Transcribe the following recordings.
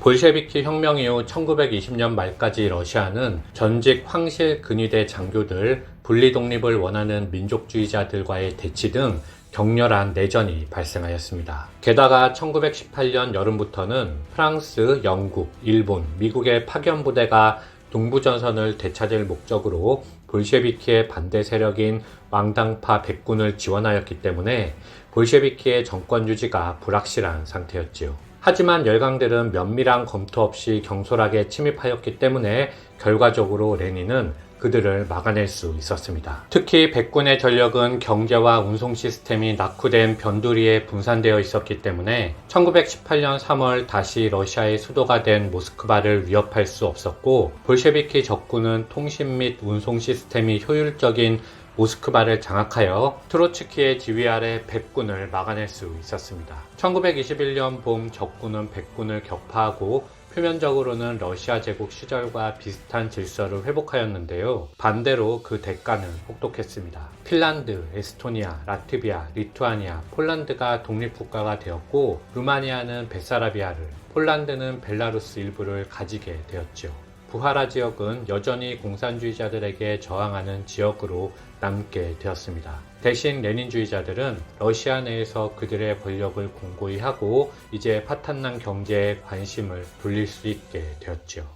볼셰비키 혁명 이후 1920년 말까지 러시아는 전직 황실 근위대 장교들, 분리 독립을 원하는 민족주의자들과의 대치 등 격렬한 내전이 발생하였습니다. 게다가 1918년 여름부터는 프랑스, 영국, 일본, 미국의 파견 부대가 동부전선을 되찾을 목적으로 볼셰비키의 반대 세력인 왕당파 백군을 지원하였기 때문에 볼셰비키의 정권 유지가 불확실한 상태였지요. 하지만 열강들은 면밀한 검토 없이 경솔하게 침입하였기 때문에 결과적으로 레닌은 그들을 막아낼 수 있었습니다. 특히 백군의 전력은 경제와 운송 시스템이 낙후된 변두리에 분산되어 있었기 때문에 1918년 3월 다시 러시아의 수도가 된 모스크바를 위협할 수 없었고 볼셰비키 적군은 통신 및 운송 시스템이 효율적인 모스크바를 장악하여 트로츠키의 지휘 아래 백군을 막아낼 수 있었습니다. 1921년 봄 적군은 백군을 격파하고 표면적으로는 러시아 제국 시절과 비슷한 질서를 회복하였는데요. 반대로 그 대가는 혹독했습니다. 핀란드, 에스토니아, 라트비아, 리투아니아, 폴란드가 독립국가가 되었고 루마니아는 베사라비아를, 폴란드는 벨라루스 일부를 가지게 되었죠. 부하라 지역은 여전히 공산주의자들에게 저항하는 지역으로 남게 되었습니다. 대신 레닌주의자들은 러시아 내에서 그들의 권력을 공고히 하고 이제 파탄난 경제에 관심을 돌릴 수 있게 되었죠.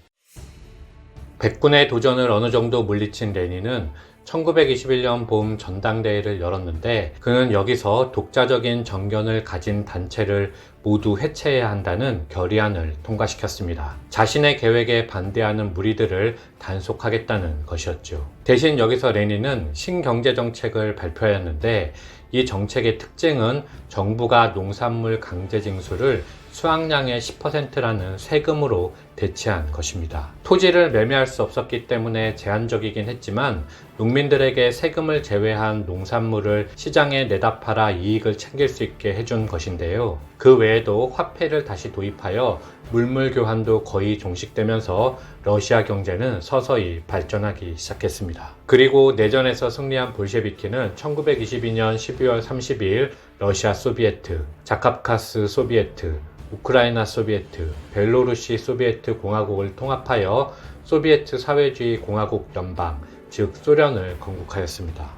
백군의 도전을 어느 정도 물리친 레닌은 1921년 봄 전당대회를 열었는데 그는 여기서 독자적인 정견을 가진 단체를 모두 해체해야 한다는 결의안을 통과시켰습니다. 자신의 계획에 반대하는 무리들을 단속하겠다는 것이었죠. 대신 여기서 레닌은 신경제 정책을 발표하였는데 이 정책의 특징은 정부가 농산물 강제 징수를 수확량의 10%라는 세금으로 대체한 것입니다. 토지를 매매할 수 없었기 때문에 제한적이긴 했지만 농민들에게 세금을 제외한 농산물을 시장에 내다 팔아 이익을 챙길 수 있게 해준 것인데요. 그 외에도 화폐를 다시 도입하여 물물 교환도 거의 종식되면서 러시아 경제는 서서히 발전하기 시작했습니다. 그리고 내전에서 승리한 볼셰비키는 1922년 12월 30일 러시아 소비에트, 자캅카스 소비에트, 우크라이나 소비에트, 벨로루시 소비에트 공화국을 통합하여 소비에트 사회주의 공화국 연방, 즉 소련을 건국하였습니다.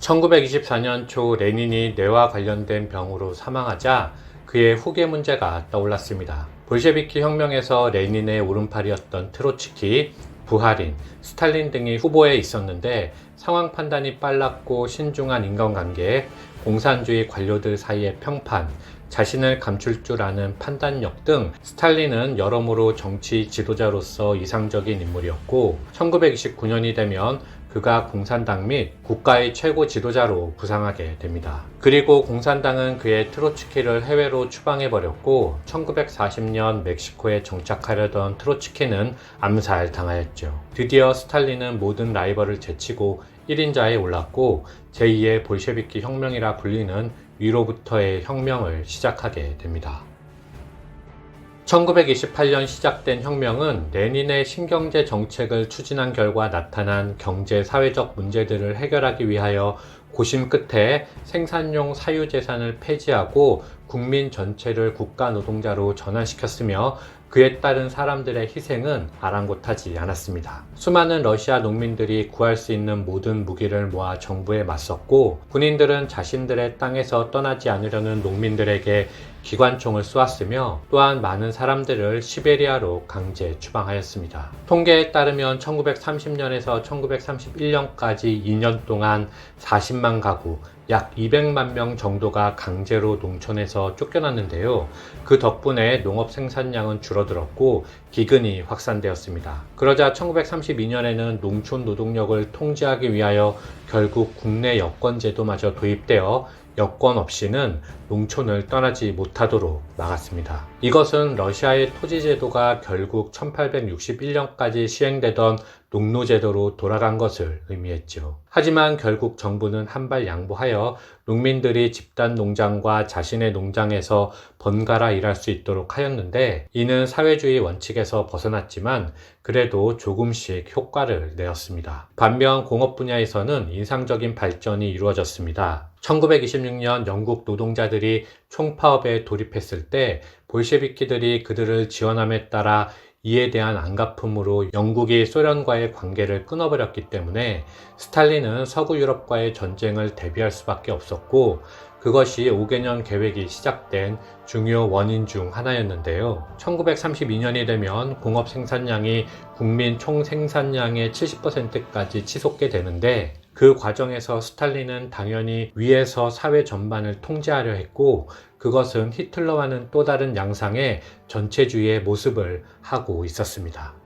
1924년 초 레닌이 뇌와 관련된 병으로 사망하자 그의 후계 문제가 떠올랐습니다. 볼셰비키 혁명에서 레닌의 오른팔이었던 트로츠키, 부하린, 스탈린 등이 후보에 있었는데 상황 판단이 빨랐고 신중한 인간관계, 공산주의 관료들 사이의 평판, 자신을 감출 줄 아는 판단력 등 스탈린은 여러모로 정치 지도자로서 이상적인 인물이었고 1929년이 되면 그가 공산당 및 국가의 최고 지도자로 부상하게 됩니다. 그리고 공산당은 그의 트로츠키를 해외로 추방해버렸고 1940년 멕시코에 정착하려던 트로츠키는 암살당하였죠. 드디어 스탈린은 모든 라이벌을 제치고 1인자에 올랐고 제2의 볼셰비키 혁명이라 불리는 위로부터의 혁명을 시작하게 됩니다. 1928년 시작된 혁명은 레닌의 신경제 정책을 추진한 결과 나타난 경제 사회적 문제들을 해결하기 위하여 고심 끝에 생산용 사유재산을 폐지하고 국민 전체를 국가 노동자로 전환시켰으며 그에 따른 사람들의 희생은 아랑곳하지 않았습니다. 수많은 러시아 농민들이 구할 수 있는 모든 무기를 모아 정부에 맞섰고 군인들은 자신들의 땅에서 떠나지 않으려는 농민들에게 기관총을 쏘았으며 또한 많은 사람들을 시베리아로 강제 추방하였습니다. 통계에 따르면 1930년에서 1931년까지 2년 동안 40만 가구, 약 200만 명 정도가 강제로 농촌에서 쫓겨났는데요. 그 덕분에 농업 생산량은 줄어들었고 기근이 확산되었습니다. 그러자 1932년에는 농촌 노동력을 통제하기 위하여 결국 국내 여권 제도마저 도입되어 여권 없이는 농촌을 떠나지 못하도록 막았습니다. 이것은 러시아의 토지 제도가 결국 1861년까지 시행되던 농노제도로 돌아간 것을 의미했죠. 하지만 결국 정부는 한발 양보하여 농민들이 집단 농장과 자신의 농장에서 번갈아 일할 수 있도록 하였는데 이는 사회주의 원칙에서 벗어났지만 그래도 조금씩 효과를 내었습니다. 반면 공업 분야에서는 인상적인 발전이 이루어졌습니다. 1926년 영국 노동자들이 총파업에 돌입했을 때 볼셰비키들이 그들을 지원함에 따라 이에 대한 안갚음으로 영국이 소련과의 관계를 끊어버렸기 때문에 스탈린은 서구 유럽과의 전쟁을 대비할 수밖에 없었고 그것이 5개년 계획이 시작된 중요 원인 중 하나였는데요. 1932년이 되면 공업 생산량이 국민 총 생산량의 70%까지 치솟게 되는데 그 과정에서 스탈린은 당연히 위에서 사회 전반을 통제하려 했고 그것은 히틀러와는 또 다른 양상의 전체주의의 모습을 하고 있었습니다.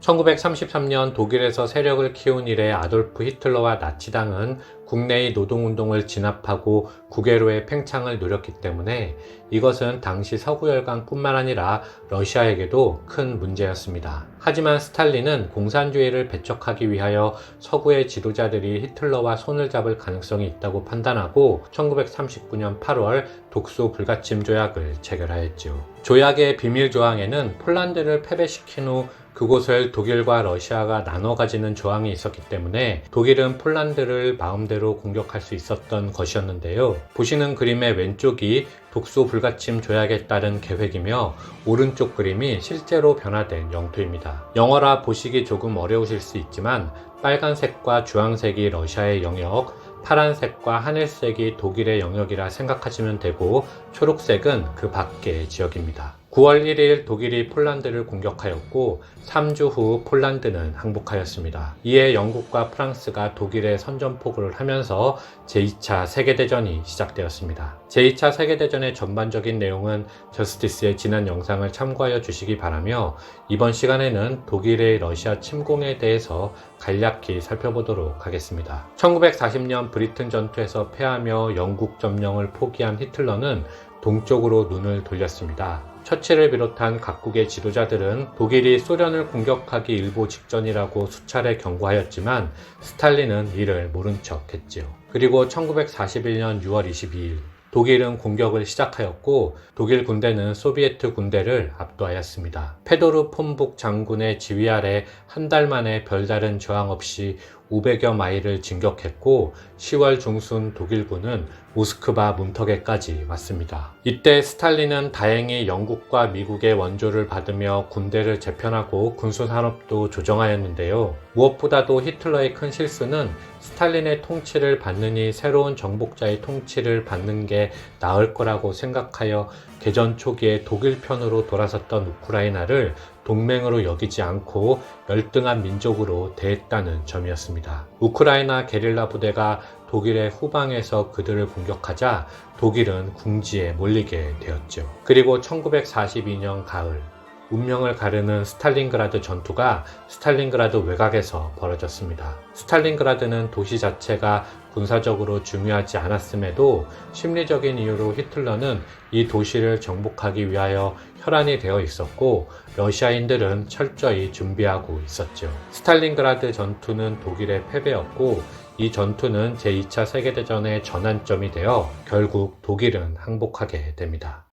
1933년 독일에서 세력을 키운 이래 아돌프 히틀러와 나치당은 국내의 노동운동을 진압하고 국외로의 팽창을 노렸기 때문에 이것은 당시 서구열강뿐만 아니라 러시아에게도 큰 문제였습니다. 하지만 스탈린은 공산주의를 배척하기 위하여 서구의 지도자들이 히틀러와 손을 잡을 가능성이 있다고 판단하고 1939년 8월 독소 불가침 조약을 체결하였죠. 조약의 비밀 조항에는 폴란드를 패배시킨 후 그곳을 독일과 러시아가 나눠 가지는 조항이 있었기 때문에 독일은 폴란드를 마음대로 공격할 수 있었던 것이었는데요. 보시는 그림의 왼쪽이 독소 불가침 조약에 따른 계획이며 오른쪽 그림이 실제로 변화된 영토입니다. 영어라 보시기 조금 어려우실 수 있지만 빨간색과 주황색이 러시아의 영역, 파란색과 하늘색이 독일의 영역이라 생각하시면 되고 초록색은 그 밖의 지역입니다. 9월 1일 독일이 폴란드를 공격하였고 3주 후 폴란드는 항복하였습니다. 이에 영국과 프랑스가 독일에 선전포고를 하면서 제2차 세계대전이 시작되었습니다. 제2차 세계대전의 전반적인 내용은 저스티스의 지난 영상을 참고하여 주시기 바라며 이번 시간에는 독일의 러시아 침공에 대해서 간략히 살펴보도록 하겠습니다. 1940년 브리튼 전투에서 패하며 영국 점령을 포기한 히틀러는 동쪽으로 눈을 돌렸습니다. 처치를 비롯한 각국의 지도자들은 독일이 소련을 공격하기 일보 직전이라고 수차례 경고하였지만 스탈린은 이를 모른 척 했지요. 그리고 1941년 6월 22일 독일은 공격을 시작하였고 독일 군대는 소비에트 군대를 압도하였습니다. 페도르 폼북 장군의 지휘 아래 한 달 만에 별다른 저항 없이 500여 마일을 진격했고 10월 중순 독일군은 모스크바 문턱에까지 왔습니다. 이때 스탈린은 다행히 영국과 미국의 원조를 받으며 군대를 재편하고 군수산업도 조정하였는데요. 무엇보다도 히틀러의 큰 실수는 스탈린의 통치를 받느니 새로운 정복자의 통치를 받는 게 나을 거라고 생각하여 개전 초기에 독일 편으로 돌아섰던 우크라이나를 동맹으로 여기지 않고 열등한 민족으로 대했다는 점이었습니다. 우크라이나 게릴라 부대가 독일의 후방에서 그들을 공격하자 독일은 궁지에 몰리게 되었죠. 그리고 1942년 가을 운명을 가르는 스탈린그라드 전투가 스탈린그라드 외곽에서 벌어졌습니다. 스탈린그라드는 도시 자체가 군사적으로 중요하지 않았음에도 심리적인 이유로 히틀러는 이 도시를 정복하기 위하여 혈안이 되어 있었고 러시아인들은 철저히 준비하고 있었죠. 스탈린그라드 전투는 독일의 패배였고 이 전투는 제2차 세계대전의 전환점이 되어 결국 독일은 항복하게 됩니다.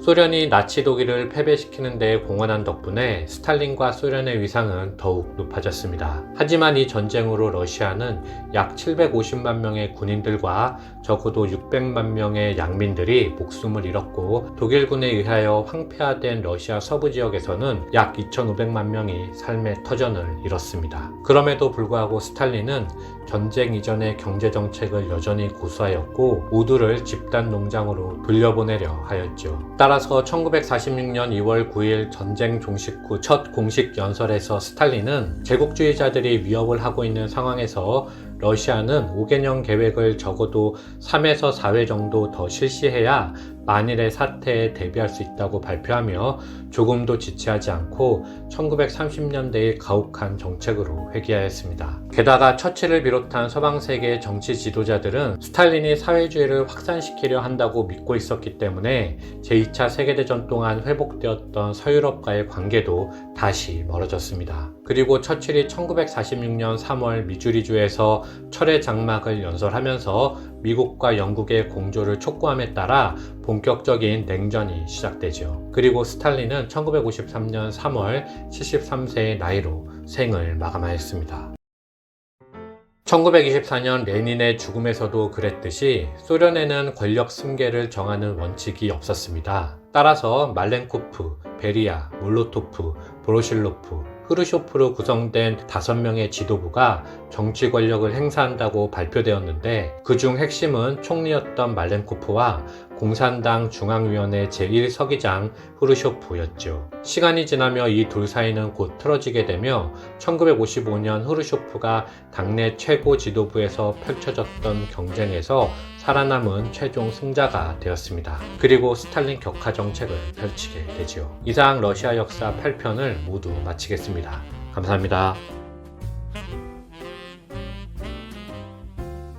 소련이 나치 독일을 패배시키는 데 공헌한 덕분에 스탈린과 소련의 위상은 더욱 높아졌습니다. 하지만 이 전쟁으로 러시아는 약 750만 명의 군인들과 적어도 600만 명의 양민들이 목숨을 잃었고 독일군에 의하여 황폐화된 러시아 서부 지역에서는 약 2,500만 명이 삶의 터전을 잃었습니다. 그럼에도 불구하고 스탈린은 전쟁 이전의 경제 정책을 여전히 고수하였고 모두를 집단 농장으로 돌려보내려 하였죠. 따라서 1946년 2월 9일 전쟁 종식 후 첫 공식 연설에서 스탈린은 제국주의자들이 위협을 하고 있는 상황에서 러시아는 5개년 계획을 적어도 3에서 4회 정도 더 실시해야 만일의 사태에 대비할 수 있다고 발표하며 조금도 지체하지 않고 1930년대의 가혹한 정책으로 회귀하였습니다. 게다가 처치를 비롯한 서방 세계 정치 지도자들은 스탈린이 사회주의를 확산시키려 한다고 믿고 있었기 때문에 제2차 세계대전 동안 회복되었던 서유럽과의 관계도 다시 멀어졌습니다. 그리고 처칠이 1946년 3월 미주리주에서 철의 장막을 연설하면서 미국과 영국의 공조를 촉구함에 따라 본격적인 냉전이 시작되죠. 그리고 스탈린은 1953년 3월 73세의 나이로 생을 마감하였습니다. 1924년 레닌의 죽음에서도 그랬듯이 소련에는 권력 승계를 정하는 원칙이 없었습니다. 따라서 말렌코프, 베리아, 몰로토프, 보로실로프, 흐르쇼프로 구성된 5명의 지도부가 정치 권력을 행사한다고 발표되었는데 그중 핵심은 총리였던 말렌코프와 공산당 중앙위원회 제1서기장 흐르쇼프였죠. 시간이 지나며 이 둘 사이는 곧 틀어지게 되며 1955년 흐르쇼프가 당내 최고 지도부에서 펼쳐졌던 경쟁에서 살아남은 최종 승자가 되었습니다. 그리고 스탈린 격화 정책을 펼치게 되지요. 이상 러시아 역사 8편을 모두 마치겠습니다. 감사합니다.